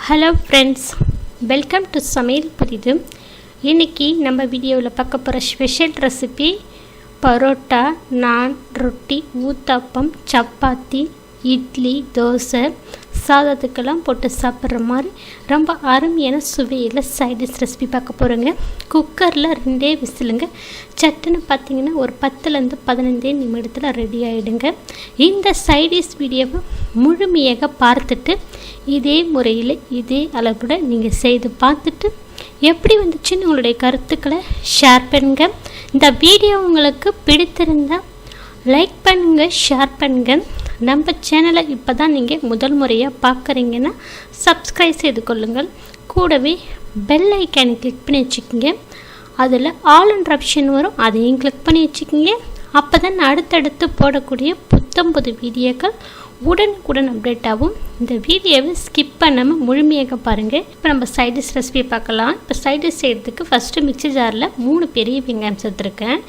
Hello friends welcome to சமையல் புதிது இன்றைக்கி நம்ம வீடியோவில் பார்க்க போகிற ஸ்பெஷல் ரெசிபி பரோட்டா நான் ரொட்டி ஊத்தாப்பம் சப்பாத்தி இட்லி தோசை சாதத்துக்கெல்லாம் போட்டு சாப்பிட்ற மாதிரி ரொம்ப அருமையான சுவையில் சைடிஷ் ரெசிபி பார்க்க போகிறோங்க குக்கரில் ரெண்டே விசிலுங்க. சட்டுன்னு பார்த்தீங்கன்னா ஒரு பத்துலேருந்து பதினைந்தே நிமிடத்தில் ரெடி ஆகிடுங்க இந்த சைடிஷ் வீடியோவை முழுமையாக பார்த்துட்டு இதே முறையில் இதே அளவோட நீங்கள் செய்து பார்த்துட்டு எப்படி வந்துச்சுன்னு உங்களுடைய கருத்துக்களை ஷேர் பண்ணுங்க. இந்த வீடியோ உங்களுக்கு பிடித்திருந்தால் லைக் பண்ணுங்கள் ஷேர் பண்ணுங்கள் நம்ம சேனலை இப்போ தான் நீங்கள் முதல் முறையாக பார்க்குறீங்கன்னா சப்ஸ்கிரைப் செய்து கொள்ளுங்கள். கூடவே பெல் ஐக்கானை கிளிக் பண்ணி வச்சுக்கோங்க. அதில் ஆல் அண்ட் ஆப்ஷன் வரும். அதையும் கிளிக் பண்ணி வச்சுக்கோங்க. அப்போ தான் அடுத்தடுத்து போடக்கூடிய புத்தம் புது வீடியோக்கள் உடனுக்குடன் அப்டேட் ஆகும். இந்த வீடியோவை ஸ்கிப் பண்ணாமல் முழுமையாக பாருங்கள் இப்போ நம்ம சைடிஷ் ரெசிபி பார்க்கலாம். இப்போ சைடிஷ் செய்கிறதுக்கு ஃபஸ்ட்டு மிக்சி ஜாரில் மூணு பெரிய வெங்காயம் சேர்த்துருக்கேன்.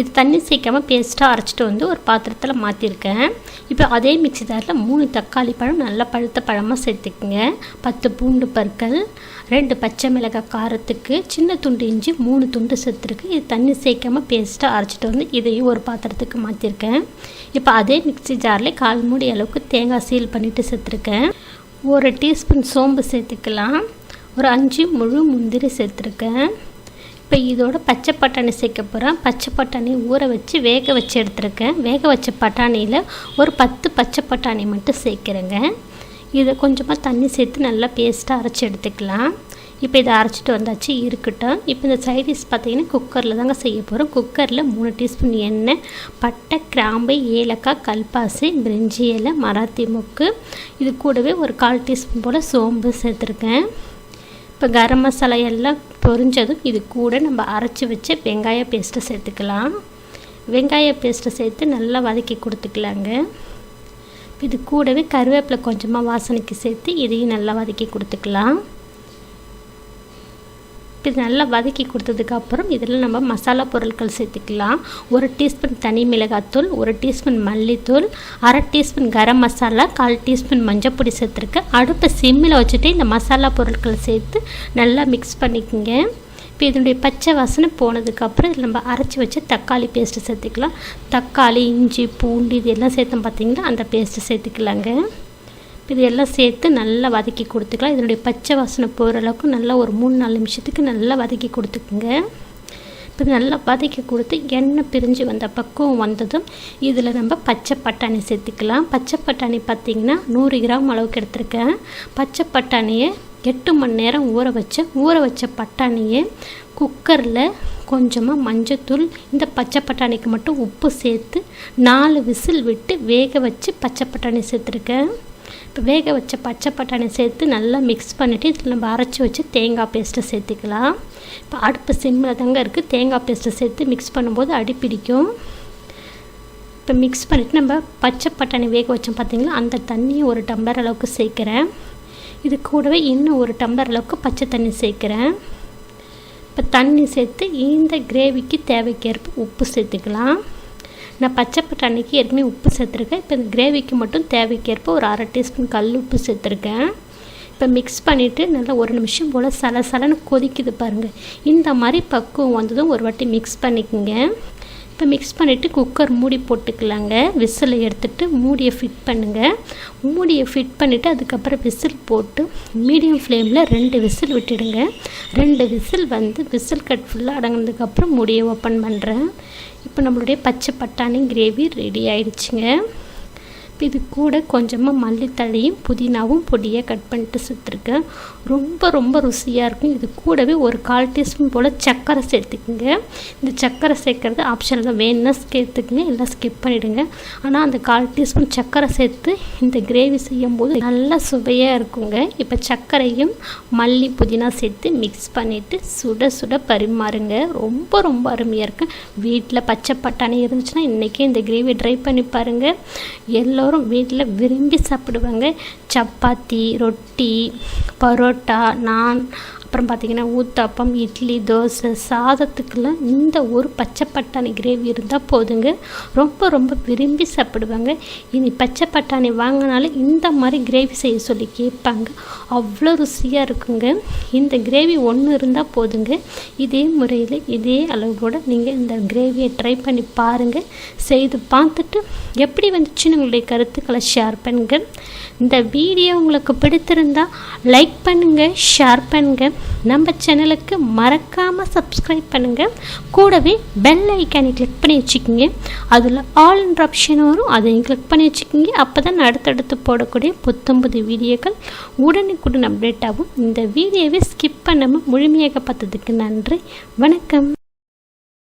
இது தண்ணி சேர்க்காமல் பேஸ்ட்டாக அரைச்சிட்டு வந்து ஒரு பாத்திரத்தில் மாற்றிருக்கேன் இப்போ அதே மிக்சி ஜாரில் மூணு தக்காளி பழம் நல்லா பழுத்த பழமாக சேர்த்துக்குங்க. பத்து பூண்டு பற்கள் ரெண்டு பச்சை மிளகாய் காரத்துக்கு சின்ன துண்டு இஞ்சி மூணு துண்டு சேர்த்துருக்கு இது தண்ணி சேர்க்காமல் பேஸ்ட்டாக அரைச்சிட்டு வந்து இதையும் ஒரு பாத்திரத்துக்கு மாற்றிருக்கேன் இப்போ அதே மிக்சி ஜாரில் கால் மூடி அளவுக்கு தேங்காய் சீல் பண்ணிவிட்டு சேர்த்துருக்கேன். ஒரு டீஸ்பூன் சோம்பு சேர்த்துக்கலாம். ஒரு அஞ்சு முழு முந்திரி சேர்த்துருக்கேன். இப்போ இதோட பச்சை பட்டாணி சேர்க்க போகிறேன் பச்சை பட்டாணி ஊற வச்சு வேக வச்சு எடுத்துருக்கேன். வேக வச்ச பட்டாணியில் ஒரு பத்து பச்சை பட்டாணி மட்டும் சேர்க்குறேங்க. இதை கொஞ்சமாக தண்ணி சேர்த்து நல்லா பேஸ்ட்டாக அரைச்சி எடுத்துக்கலாம். இப்போ இதை அரைச்சிட்டு வந்தாச்சு இருக்கட்டும். இப்போ இந்த சைடிஷ் பார்த்தீங்கன்னா குக்கரில் தாங்க செய்ய போகிறோம் குக்கரில் மூணு டீஸ்பூன் எண்ணெய் பட்டை கிராம்பு ஏலக்காய் கல்பாசி பிரிஞ்சி இலை மராத்தி முக்கு. இது கூடவே ஒரு கால் டீஸ்பூன் போல் சோம்பு சேர்த்துருக்கேன். இப்போ கரம் மசாலா எல்லாம் பொரிஞ்சதும் இது கூட நம்ம அரைச்சி வச்ச வெங்காய பேஸ்ட்டை சேர்த்துக்கலாம். வெங்காய பேஸ்ட்டை சேர்த்து நல்லா வதக்கி கொடுத்துக்கலாங்க. இது கூடவே கருவேப்பிலை கொஞ்சமாக வாசனைக்கு சேர்த்து இதையும் நல்லா வதக்கி கொடுத்துக்கலாம். இது நல்லா வதக்கி கொடுத்ததுக்கப்புறம் இதில் நம்ம மசாலா பொருட்கள் சேர்த்துக்கலாம். ஒரு டீஸ்பூன் தனி மிளகாத்தூள் ஒரு டீஸ்பூன் மல்லித்தூள் அரை டீஸ்பூன் கரம் மசாலா கால் டீஸ்பூன் மஞ்சப்பொடி சேர்த்துருக்கேன். அடுப்பை சிம்மில் வச்சுட்டு இந்த மசாலா பொருட்கள் சேர்த்து நல்லா மிக்ஸ் பண்ணிக்கோங்க. இப்போ இதனுடைய பச்சை வாசனை போனதுக்கப்புறம் இதில் நம்ம அரைச்சி வச்ச தக்காளி பேஸ்ட்டு சேர்த்துக்கலாம். தக்காளி இஞ்சி பூண்டு இது எல்லாம் சேர்த்தோம் பார்த்தீங்களா? அந்த பேஸ்ட்டு சேர்த்துக்கலாங்க. இது எல்லாம் சேர்த்து நல்லா வதக்கி கொடுத்துக்கலாம். இதனுடைய பச்சை வாசனை போகிற அளவுக்கு நல்லா ஒரு மூணு நாலு நிமிஷத்துக்கு நல்லா வதக்கி கொடுத்துக்குங்க. இப்போ நல்லா வதக்கி கொடுத்து எண்ணெய் பிரிஞ்சு வந்த பக்குவம் வந்ததும் இதில் நம்ம பச்சை பட்டாணி சேர்த்துக்கலாம். பச்சை பட்டாணி பார்த்திங்கன்னா நூறு கிராம் அளவுக்கு எடுத்திருக்கேன். பச்சை பட்டாணியை எட்டு மணி நேரம் ஊற வச்ச ஊற வச்ச பட்டாணியை குக்கரில் கொஞ்சமாக மஞ்சத்தூள் இந்த பச்சை பட்டாணிக்கு மட்டும் உப்பு சேர்த்து நாலு விசில் விட்டு வேக வச்சு பச்சை பட்டாணி சேர்த்துருக்கேன். இப்போ வேக வச்ச பச்சை பட்டாணி சேர்த்து நல்லா மிக்ஸ் பண்ணிவிட்டு இதில் நம்ம அரைச்சி வச்சு தேங்காய் பேஸ்ட்டை சேர்த்துக்கலாம். இப்போ அடுப்பு சிம்மில் தாங்க இருக்குது தேங்காய் பேஸ்ட்டை சேர்த்து மிக்ஸ் பண்ணும்போது அடி பிடிக்கும். இப்போ மிக்ஸ் பண்ணிவிட்டு நம்ம பச்சை பட்டாணி வேக வச்சோம் பார்த்திங்களா? அந்த தண்ணியை ஒரு டம்ளர் அளவுக்கு சேர்க்குறேன். இது கூடவே இன்னும் ஒரு டம்ளர் அளவுக்கு பச்சை தண்ணி சேர்க்குறேன். இப்போ தண்ணி சேர்த்து இந்த கிரேவிக்கு தேவைக்கேற்ப உப்பு சேர்த்துக்கலாம். நான் பச்சை பட்டாணிக்கு ஏற்கனவே உப்பு சேர்த்துருக்கேன். இப்போ இந்த கிரேவிக்கு மட்டும் தேவைக்கேற்ப ஒரு அரை டீஸ்பூன் கல் உப்பு சேர்த்துருக்கேன். இப்போ மிக்ஸ் பண்ணிவிட்டு நல்லா ஒரு நிமிஷம் போல் சல சலன்னு கொதிக்குது பாருங்கள் இந்த மாதிரி பக்குவம் வந்ததும் ஒரு வாட்டி மிக்ஸ் பண்ணிக்கோங்க. இப்போ மிக்ஸ் பண்ணிவிட்டு குக்கர் மூடி போட்டுக்கலாங்க. விசிலை எடுத்துகிட்டு மூடியை ஃபிட் பண்ணுங்கள் மூடியை ஃபிட் பண்ணிவிட்டு அதுக்கப்புறம் விசில் போட்டு மீடியம் ஃப்ளேமில் ரெண்டு விசில் விட்டுடுங்க. ரெண்டு விசில் வந்து விசில் கட் ஃபுல்லாக அடங்கினதுக்கப்புறம் மூடியை ஓப்பன் பண்ணுறேன் இப்போ நம்மளுடைய பச்சை பட்டாணி கிரேவி ரெடி ஆயிடுச்சுங்க. இது கூட கொஞ்சமாக மல்லித்தழையும் புதினாவும் பொடியாக கட் பண்ணிட்டு சேர்த்துருக்கேன் ரொம்ப ரொம்ப ருசியாக இருக்கும். இது கூடவே ஒரு கால் டீஸ்பூன் போல் சர்க்கரை சேர்த்துக்குங்க. இந்த சர்க்கரை சேர்க்குறது ஆப்ஷன் தான். வேணும்னா சேர்த்துக்குங்க எல்லாம் ஸ்கிப் பண்ணிவிடுங்க ஆனால் அந்த கால் டீஸ்பூன் சர்க்கரை சேர்த்து இந்த கிரேவி செய்யும்போது நல்லா சுவையாக இருக்குங்க. இப்போ சர்க்கரையும் மல்லி புதினா சேர்த்து மிக்ஸ் பண்ணிவிட்டு சுட சுட பரிமாறுங்க. ரொம்ப ரொம்ப அருமையாக இருக்கும் வீட்டில் பச்சை பட்டாணி இருந்துச்சுன்னா இன்றைக்கே இந்த கிரேவி ட்ரை பண்ணி பாருங்கள் எல்லோ எல்லோரும் வீட்டில் விரும்பி சாப்பிடுவாங்க. சப்பாத்தி ரொட்டி பரோட்டா நான் அப்புறம் பார்த்திங்கன்னா ஊத்தாப்பம் இட்லி தோசை சாதத்துக்கெல்லாம் இந்த ஒரு பச்சை பட்டாணி கிரேவி இருந்தால் போதுங்க. ரொம்ப ரொம்ப விரும்பி சாப்பிடுவாங்க. இனி பச்சை பட்டாணி வாங்கினாலும் இந்த மாதிரி கிரேவி செய்ய சொல்லி கேட்பாங்க. அவ்வளோ ருசியாக இருக்குங்க. இந்த கிரேவி ஒன்று இருந்தால் போதுங்க. இதே முறையில் இதே அளவோட நீங்கள் இந்த கிரேவியை ட்ரை பண்ணி பாருங்கள் செய்து பார்த்துட்டு எப்படி வந்துச்சுன்னு உங்களுடைய கருத்துக்களை ஷேர் பண்ணுங்கள் இந்த வீடியோ உங்களுக்கு பிடித்திருந்தா லைக் பண்ணுங்கள் ஷேர் பண்ணுங்கள் நம்ம சேனலுக்கு மறக்காமல் சப்ஸ்கிரைப் பண்ணுங்கள் கூடவே பெல் ஐக்கானை கிளிக் பண்ணி வச்சுக்கோங்க. அதில் ஆல் என்ற ஆப்ஷன் வரும். அதையும் கிளிக் பண்ணி வச்சுக்கிங்க. அப்போ தான் அடுத்தடுத்து போடக்கூடிய புத்தம்புது வீடியோக்கள் உடனுக்குடன் அப்டேட் ஆகும். இந்த வீடியோவை ஸ்கிப் பண்ணாமல் முழுமையாக பார்த்ததுக்கு நன்றி. வணக்கம்.